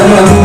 사랑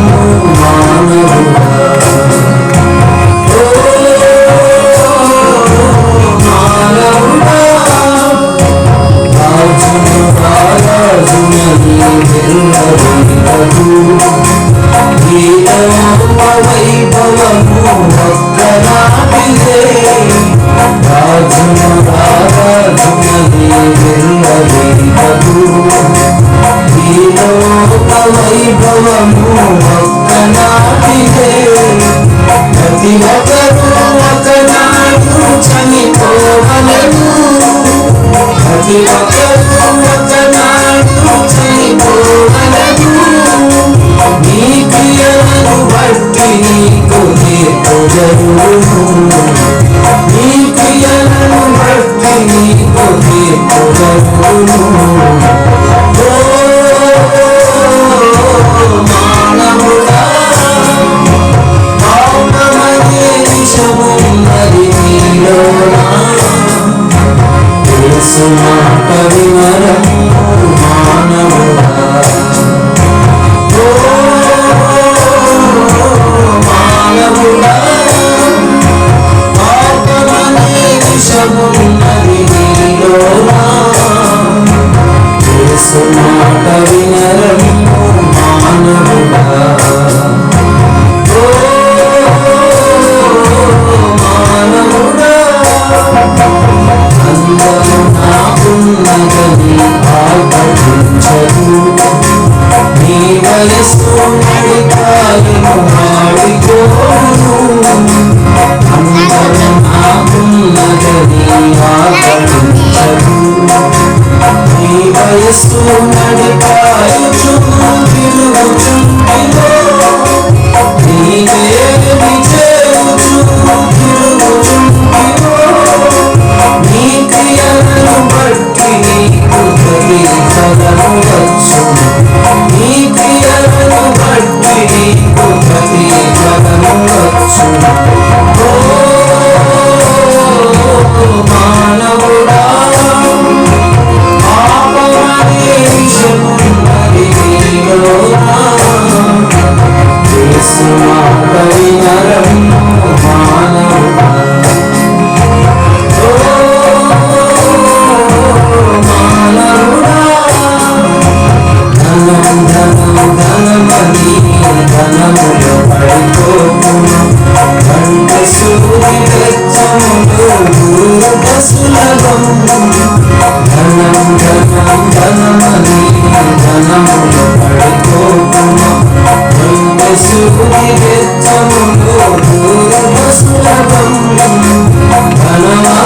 ప్రతి ఒక్కరూ ఒకనాడు చనిపోవలను ప్రతి ఒక్కరూ సుమాట వినరము మానవ తలసోమడి కాలిను ఆడిపోను తిరుగుచు యేసుని వెచ్చములో దూరము సులభం. ధనవా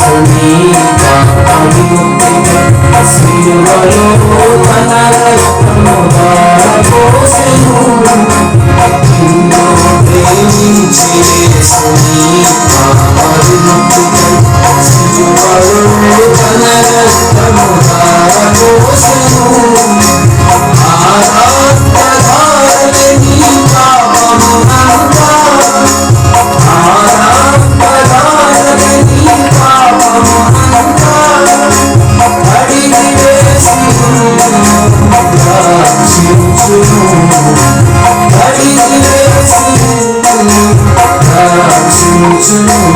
سميعا عظيما أسيرا